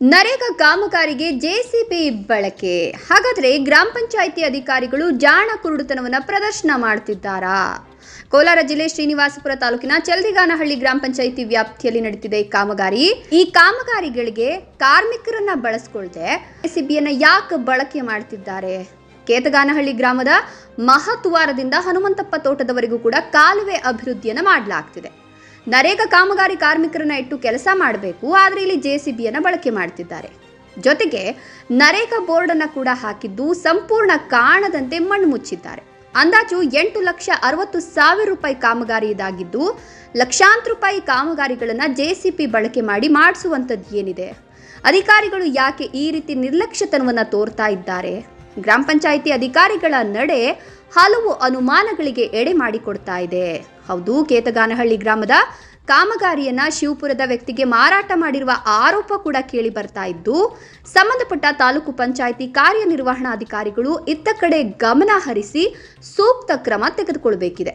ನರೇಗಾ ಕಾಮಗಾರಿಗೆ ಜೆಸಿಬಿ ಬಳಕೆ. ಹಾಗಾದ್ರೆ ಗ್ರಾಮ ಪಂಚಾಯಿತಿ ಅಧಿಕಾರಿಗಳು ಜಾಣ ಕುರುಡುತನವನ್ನು ಪ್ರದರ್ಶನ ಮಾಡ್ತಿದ್ದಾರಾ? ಕೋಲಾರ ಜಿಲ್ಲೆ ಶ್ರೀನಿವಾಸಪುರ ತಾಲೂಕಿನ ಚಲ್ದಿಗಾನಹಳ್ಳಿ ಗ್ರಾಮ ಪಂಚಾಯಿತಿ ವ್ಯಾಪ್ತಿಯಲ್ಲಿ ನಡೀತಿದೆ ಈ ಕಾಮಗಾರಿ. ಈ ಕಾಮಗಾರಿಗಳಿಗೆ ಕಾರ್ಮಿಕರನ್ನ ಬಳಸ್ಕೊಳ್ದೆ ಜೆಸಿಬಿಯನ್ನ ಯಾಕೆ ಬಳಕೆ ಮಾಡ್ತಿದ್ದಾರೆ? ಕೇತಗಾನಹಳ್ಳಿ ಗ್ರಾಮದ ಮಹತ್ವಾರದಿಂದ ಹನುಮಂತಪ್ಪ ತೋಟದವರೆಗೂ ಕೂಡ ಕಾಲುವೆ ಅಭಿವೃದ್ಧಿಯನ್ನು ಮಾಡಲಾಗ್ತಿದೆ. ನರೇಗಾ ಕಾಮಗಾರಿ ಕಾರ್ಮಿಕರನ್ನ ಇಟ್ಟು ಕೆಲಸ ಮಾಡಬೇಕು, ಆದರೆ ಇಲ್ಲಿ ಜೆ ಸಿ ಬಿಯನ್ನು ಬಳಕೆ ಮಾಡ್ತಿದ್ದಾರೆ. ಜೊತೆಗೆ ನರೇಗಾ ಬೋರ್ಡ್ ಅನ್ನ ಕೂಡ ಹಾಕಿದ್ದು ಸಂಪೂರ್ಣ ಕಾಣದಂತೆ ಮಣ್ಣು ಮುಚ್ಚಿದ್ದಾರೆ. ಅಂದಾಜು ಎಂಟು ಲಕ್ಷ ಅರವತ್ತು ಸಾವಿರ ರೂಪಾಯಿ ಕಾಮಗಾರಿ ಇದಾಗಿದ್ದು, ಲಕ್ಷಾಂತರ ರೂಪಾಯಿ ಕಾಮಗಾರಿಗಳನ್ನ ಜೆಸಿಪಿ ಬಳಕೆ ಮಾಡಿ ಮಾಡಿಸುವಂಥದ್ದು ಏನಿದೆ? ಅಧಿಕಾರಿಗಳು ಯಾಕೆ ಈ ರೀತಿ ನಿರ್ಲಕ್ಷ್ಯತನವನ್ನು ತೋರ್ತಾ ಇದ್ದಾರೆ? ಗ್ರಾಮ ಪಂಚಾಯಿತಿ ಅಧಿಕಾರಿಗಳ ನಡೆ ಹಲವು ಅನುಮಾನಗಳಿಗೆ ಎಡೆ ಮಾಡಿಕೊಡ್ತಾ ಇದೆ. ಹೌದು, ಕೇತಗಾನಹಳ್ಳಿ ಗ್ರಾಮದ ಕಾಮಗಾರಿಯನ್ನ ಶಿವಪುರದ ವ್ಯಕ್ತಿಗೆ ಮಾರಾಟ ಮಾಡಿರುವ ಆರೋಪ ಕೂಡ ಕೇಳಿ ಬರ್ತಾ ಇದ್ದು, ಸಂಬಂಧಪಟ್ಟ ತಾಲೂಕು ಪಂಚಾಯಿತಿ ಕಾರ್ಯನಿರ್ವಹಣಾಧಿಕಾರಿಗಳು ಇತ್ತ ಕಡೆ ಗಮನ ಹರಿಸಿ ಸೂಕ್ತ ಕ್ರಮ ತೆಗೆದುಕೊಳ್ಬೇಕಿದೆ.